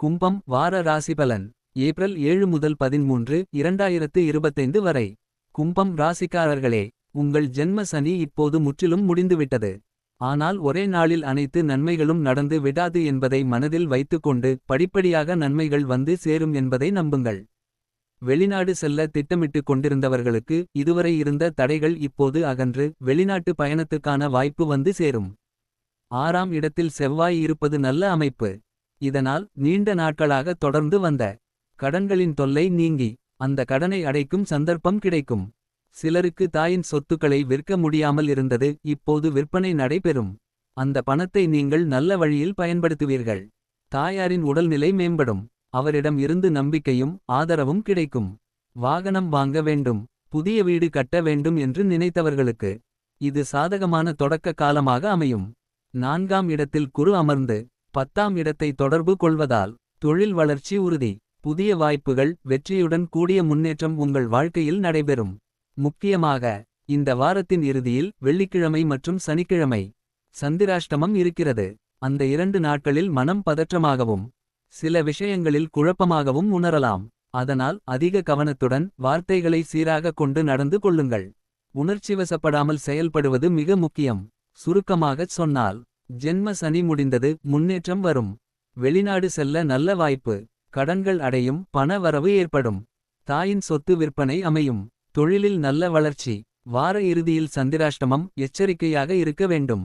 கும்பம் வார ராசிபலன் ஏப்ரல் ஏழு முதல் பதிமூன்று இரண்டாயிரத்து இருபத்தைந்து வரை. கும்பம் ராசிக்காரர்களே உங்கள் ஜென்ம சனி இப்போது முற்றிலும் முடிந்துவிட்டது. ஆனால் ஒரே நாளில் அனைத்து நன்மைகளும் நடந்து விடாது என்பதை மனதில் வைத்துக்கொண்டு படிப்படியாக நன்மைகள் வந்து சேரும் என்பதை நம்புங்கள். வெளிநாடு செல்ல திட்டமிட்டு கொண்டிருந்தவர்களுக்கு இதுவரை இருந்த தடைகள் இப்போது அகன்று வெளிநாட்டு பயணத்துக்கான வாய்ப்பு வந்து சேரும். ஆறாம் இடத்தில் செவ்வாய் இருப்பது நல்ல அமைப்பு. இதனால் நீண்ட நாட்களாக தொடர்ந்து வந்த கடன்களின் தொல்லை நீங்கி அந்த கடனை அடைக்கும் சந்தர்ப்பம் கிடைக்கும். சிலருக்கு தாயின் சொத்துக்களை விற்க முடியாமல் இருந்தது இப்போது விற்பனை நடைபெறும். அந்த பணத்தை நீங்கள் நல்ல வழியில் பயன்படுத்துவீர்கள். தாயாரின் உடல்நிலை மேம்படும் அவரிடம் இருந்து நம்பிக்கையும் ஆதரவும் கிடைக்கும். வாகனம் வாங்க வேண்டும் புதிய வீடு கட்ட வேண்டும் என்று நினைத்தவர்களுக்கு இது சாதகமான தொடக்க காலமாக அமையும். நான்காம் இடத்தில் குரு அமர்ந்து பத்தாம் இடத்தை தொடர்பு கொள்வதால் தொழில் வளர்ச்சி உறுதி. புதிய வாய்ப்புகள் வெற்றியுடன் கூடிய முன்னேற்றம் உங்கள் வாழ்க்கையில் நடைபெறும். முக்கியமாக இந்த வாரத்தின் இறுதியில் வெள்ளிக்கிழமை மற்றும் சனிக்கிழமை சந்திராஷ்டமம் இருக்கிறது. அந்த இரண்டு நாட்களில் மனம் பதற்றமாகவும் சில விஷயங்களில் குழப்பமாகவும் உணரலாம். அதனால் அதிக கவனத்துடன் வார்த்தைகளை சீராக கொண்டு நடந்து கொள்ளுங்கள். உணர்ச்சிவசப்படாமல் செயல்படுவது மிக முக்கியம். சுருக்கமாகச் சொன்னால் ஜென்ம சனி முடிந்தது முன்னேற்றம் வரும். வெளிநாடு செல்ல நல்ல வாய்ப்பு கடன்கள் அடையும் பண வரவு ஏற்படும். தாயின் சொத்து விற்பனை அமையும். தொழிலில் நல்ல வளர்ச்சி வார இறுதியில் சந்திராஷ்டமம் எச்சரிக்கையாக இருக்க வேண்டும்.